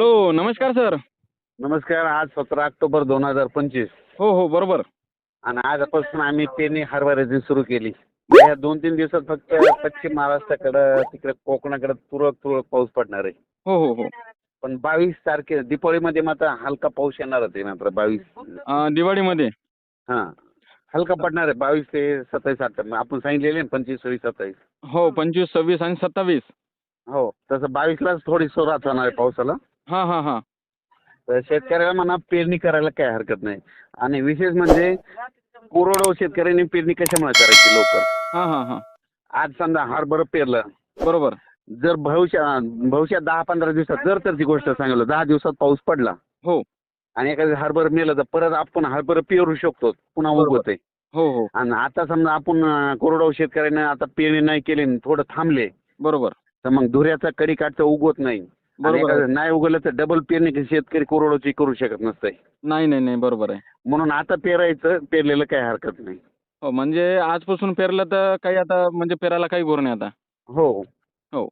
Hello नमस्कार sir. नमस्कार आज सतरा ऑक्टोबर दोन हजार पंचवीस. हो हो बरोबर. आणि आजपासून आम्ही पेरणी हरभऱ्याची सुरू केली. या दोन तीन दिवसात फक्त पश्चिम महाराष्ट्राकडं तिकडे कोकणाकडे तुरळक तुरळक पाऊस पडणार आहे. हो हो हो. पण बावीस तारखे दीपावलीमध्ये मात्र हलका पाऊस येणारच आहे मात्र बावीस. अं, दिवाळीमध्ये. हां हलका पडणार आहे बावीस ते सत्तावीस अठ्ठावीस आपण सांगितलेले पंचवीस सव्वीस सत्तावीस. हो पंचवीस सव्वीस आणि सत्तावीस. हो तसं बावीसलाच थोडी सुरुवात होणार आहे पावसाला. हां हां हां. तर शेतकऱ्याला म्हणा पेरणी करायला काय हरकत नाही. आणि विशेष म्हणजे कोरडवाहू शेतकऱ्यांनी पेरणी कशामुळे करायची लवकर? हां हां हां. आज समजा हरभरा पेरलं. बरोबर. जर भविष्यात भविष्यात दहा पंधरा दिवसात जर तर ती गोष्ट सांगितलं दहा दिवसात पाऊस पडला. हो. आणि एखादं हरभर मेलं तर परत आपण हरभर पेरू शकतो. पुन्हा बरोबर. उगवते हो हो. आणि आता समजा आपण अं, कोरडवाहू शेतकऱ्याने आता पेरणी नाही केली आणि थोडं थांबले. बरोबर. तर मग धुऱ्याचा कडी काढता उगवत नाही. आणि बरोबर आहे. नाही उगवलं तर डबल पेरणी शेतकरी कोरडवाची करू शकत नसतंय. नाही नाही नाही बरोबर आहे. म्हणून आता पेरायचं पेरलेलं काही हरकत नाही. हो म्हणजे आजपासून पेरलं तर काही आता म्हणजे पेरायला काही गोर नाही आता. हो. हो.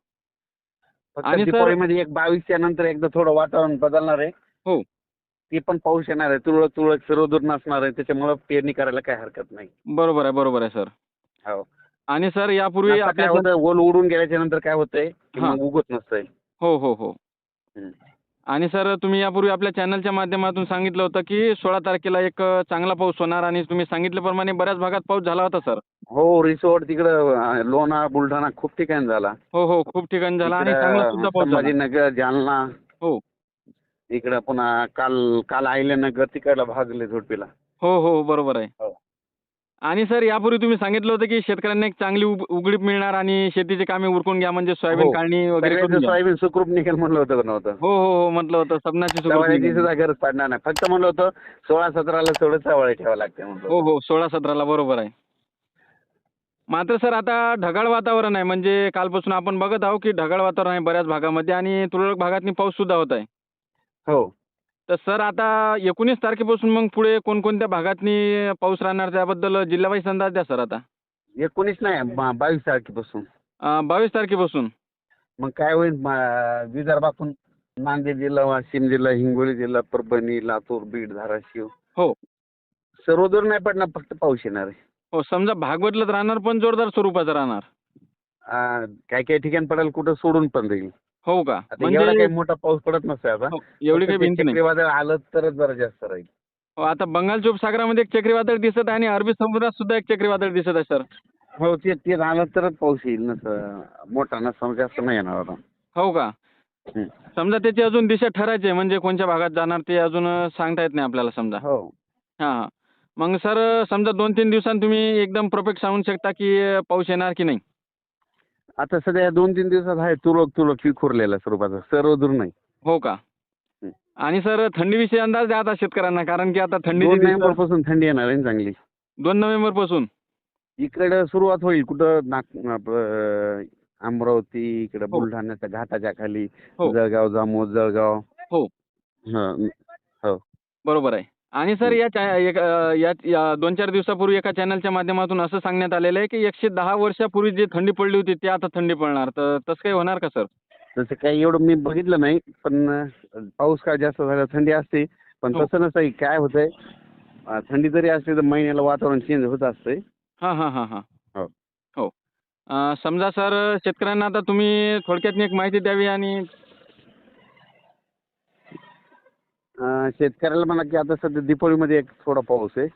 फक्त आणि सर- दीपावलीमध्ये एक बावीसच्या नंतर एकदा थोडं वातावरण बदलणार आहे. हो. ते पण पाऊस येणार आहे. तुरळक तुरळक सर्वदूर नसणार आहे. त्याच्यामुळे पेरणी करायला काही हरकत नाही. बरोबर आहे बरोबर आहे सर. हो. आणि सर यापूर्वी आता काय आपल्या होतं ओल उडून गेल्याच्यानंतर काय होतंय? की हा. मग उगत नसतंय. हो हो हो. आणि सर तुम्ही यापूर्वी आपल्या चॅनलच्या माध्यमातून सांगितलं होतं की सोळा तारखेला एक अ, चांगला पाऊस होणार आणि तुम्ही सांगितल्याप्रमाणे बऱ्याच भागात पाऊस झाला होता सर. हो रिसोर्ट तिकडं अं, लोणार बुलढाणा खूप ठिकाणी झाला. हो हो खूप ठिकाणी झाला आणि चांगला सुद्धा पाऊस झाला. संभाजीनगर जालना. हो. इकडं पुन्हा काल काल आहिल्यानगर तिकडला भागले झोडपीला. हो हो बरोबर आहे. हो. आणि सर यापूर्वी तुम्ही सांगितलं होतं की शेतकऱ्यांना एक चांगली उघडीप मिळणार आणि शेतीची कामे उरकून घ्या म्हणजे सोयाबीन हो. काढणी वगैरे करून सगळ्यांचं घ्या. सोयाबीन सुखरूप निघेल म्हणलं होतं का नव्हतं हो हो हो म्हटलं होतं सबनाची सुरुवात चवळ्याची निघाली. सुद्धा गरज पडणार नाही फक्त म्हणलं होतं सोळा सतराला थोडं चवळे ठेवावं लागते म्हणलं हो होतं. हो सोळा सतराला बरोबर आहे मात्र सर आता ढगाळ वातावरण आहे म्हणजे कालपासून आपण बघत आहोत की ढगाळ वातावरण आहे बऱ्याच भागामध्ये आणि तुरळक भागातनी पाऊस सुद्धा होत आहे हो तर सर आता एकोणीस तारखेपासून मग पुढे कोणकोणत्या भागातनी पाऊस राहणार त्याबद्दल जिल्हावाईज अंदाज द्या सर आता. एकोणीस नाही बा- बावीस तारखेपासून. अं, बावीस तारखेपासून. मग काय होईल म- विदर्भातून नांदेड जिल्हा वाशिम जिल्हा हिंगोली जिल्हा परभणी लातूर बीड धाराशिव. हो. सर्वदूर नाही पडणार फक्त पाऊस येणार आहे. हो समजा भाग बदलत राहणार पण जोरदार स्वरूपाचा राहणार. आ, काही काही ठिकाणी पडेल कुठं सोडून पण राहील हो का? एवढा काही म्हणजे मोठा पाऊस पडत नसतोय आता. हो, एवढी काही भिंत नाही. चक्रीवादळ आलं तरच जरा जास्त राहील. हो, आता बंगालच्या उपसागरामध्ये एक चक्रीवादळ दिसत आहे आणि अरबी समुद्रात सुद्धा एक चक्रीवादळ दिसत आहे सर. हो ते ते आलं तरच पाऊस येईल नसं मोठा नसं जास्त नाही येणार आता. हो का. समजा त्याची अजून दिशा ठरायची आहे म्हणजे कोणत्या भागात जाणार ते अजून सांगता येत नाही आपल्याला समजा. हो. हां. मग सर समजा दोन तीन दिवसांत तुम्ही एकदम परफेक्ट सांगू शकता की पाऊस येणार की नाही? आता सध्या दोन तीन दिवसात आहे तुरळक तुरळक विखुरलेला स्वरूपाचा. सर्व दूर नाही. हो का. आणि सर थंडीविषयी अंदाज द्या आता शेतकऱ्यांना कारण की आता थंडी दोन नोव्हेंबरपासून थंडी येणार आहे ना चांगली. दोन नोव्हेंबरपासून? इकडे सुरुवात होईल. कुठं नाग अमरावती इकडे हो. बुलढाण्याच्या घाटाच्या खाली हो. जळगाव जामोद जळगाव. हो. हं, बरोबर आहे. आणि सर या चा- एक, या या दोन चार दिवसापूर्वी एका चॅनलच्या माध्यमातून असं सांगण्यात आलेलं आहे की एकशे दहा वर्षापूर्वी जी थंडी पडली होती ती आता थंडी पडणार. तर तसं काही होणार का सर? तसं काही एवढं मी बघितलं नाही पण अं, पाऊस काय जास्त झाला थंडी असते. पण हो. तसं नसतं काय होतंय अं, थंडी जरी असली तर महिन्याला वातावरण चेंज होत असतंय हां हां हां हां. हो. हो. अं, समजा सर शेतकऱ्यांना आता तुम्ही थोडक्यात एक माहिती द्यावी आणि अं, शेतकऱ्याला म्हणा की आता सध्या दीपावलीमध्ये एक थोडा पाऊस आहे.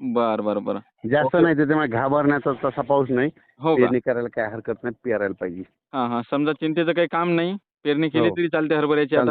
बरं बरं बरं. जास्त. नाही त्याच्यामुळे घाबरण्याचा तसा पाऊस नाही. हो का? पेरणी करायला काय हरकत नाही पेरायला पाहिजे. हां हां. समजा चिंतेचं काही काम नाही पेरणी केली हो. तरी चालते हरभऱ्याची आता. चालतंय.